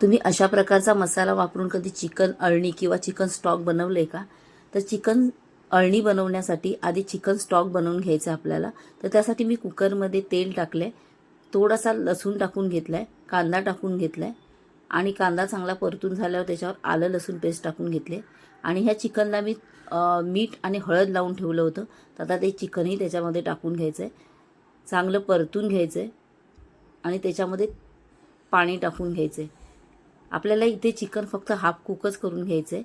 तुम्ही अशा प्रकारचा मसाला वापरून कधी चिकन अळणी किंवा चिकन स्टॉक बनवले का? तर चिकन अळणी बनवण्यासाठी आधी चिकन स्टॉक बनवून घ्यायचं आहे आपल्याला. तर त्यासाठी मी कुकरमध्ये तेल टाकलं आहे थोडासा लसूण टाकून घेतला आहे कांदा टाकून घेतला आहे आणि कांदा चांगला परतून झाल्यावर त्याच्यावर आलं लसूण पेस्ट टाकून घेतले. आणि ह्या चिकनला मी मीठ आणि हळद लावून ठेवलं होतं. तर आता ते चिकनही त्याच्यामध्ये टाकून घ्यायचं आहे चांगलं परतून घ्यायचं आहे आणि त्याच्यामध्ये पाणी टाकून घ्यायचं आहे आपल्याला इथे चिकन फक्त हाफ कुकच करून घ्यायचं आहे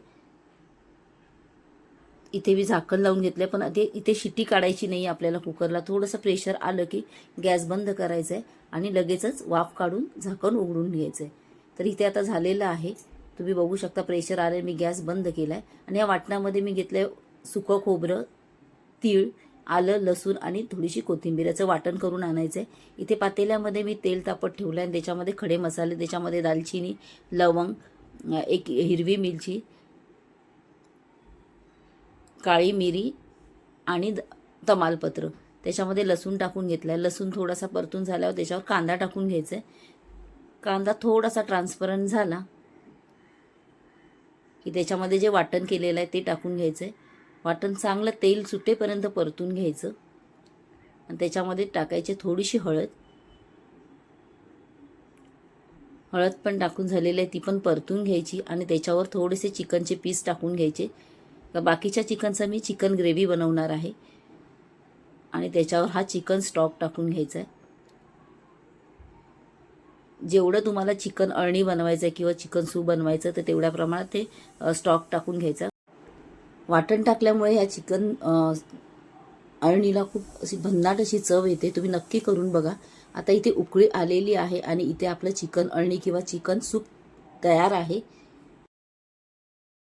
इथे मी झाकण लावून घेतलं पण ते इथे शिट्टी काढायची नाही आपल्याला कुकरला थोडंसं प्रेशर आलं की गॅस बंद करायचं आहे आणि लगेचच वाफ काढून झाकण उघडून घ्यायचं आहे तर इथे आता झालेलं आहे. तुम्ही बघू शकता प्रेशर आलं मी गॅस बंद केला आहे आणि या वाटणामध्ये मी घेतलं आहे सुकं खोबरं तीळ आलं लसूण आणि थोडीशी कोथिंबीराचं वाटण करून आणायचं आहे इथे पातेल्यामध्ये मी तेल तापत ठेवलं आहे आणि त्याच्यामध्ये खडे मसाले त्याच्यामध्ये दालचिनी लवंग एक हिरवी मिरची काळी मिरी आणि द- तमालपत्र. त्याच्यामध्ये लसूण टाकून घेतलं आहे लसूण थोडासा परतून झाल्यावर त्याच्यावर कांदा टाकून घ्यायचा आहे कांदा थोडासा ट्रान्सपरंट झाला की त्याच्यामध्ये जे वाटण केलेलं आहे ते टाकून घ्यायचं आहे वाटण चांगलं तेल सुटेपर्यंत परतून घ्यायचं. आणि त्याच्यामध्ये टाकायची थोडीशी हळद. हळद पण टाकून झालेली आहे ती पण परतून घ्यायची आणि त्याच्यावर थोडेसे चिकनचे पीस टाकून घ्यायचे. बाकीच्या चिकनचा मी चिकन ग्रेव्ही बनवणार आहे. आणि त्याच्यावर हा चिकन स्टॉक टाकून घ्यायचा आहे. जेवढं तुम्हाला चिकन अळणी बनवायचं आहे किंवा चिकन सूप बनवायचं तर तेवढ्या प्रमाणात ते स्टॉक टाकून घ्यायचा. वाटण टाकल्यामुळे ह्या चिकन अळणीला खूप अशी भन्नाट अशी चव येते. तुम्ही नक्की करून बघा. आता इथे उकळी आलेली आहे आणि इथे आपलं चिकन अळणी किंवा चिकन सूप तयार आहे.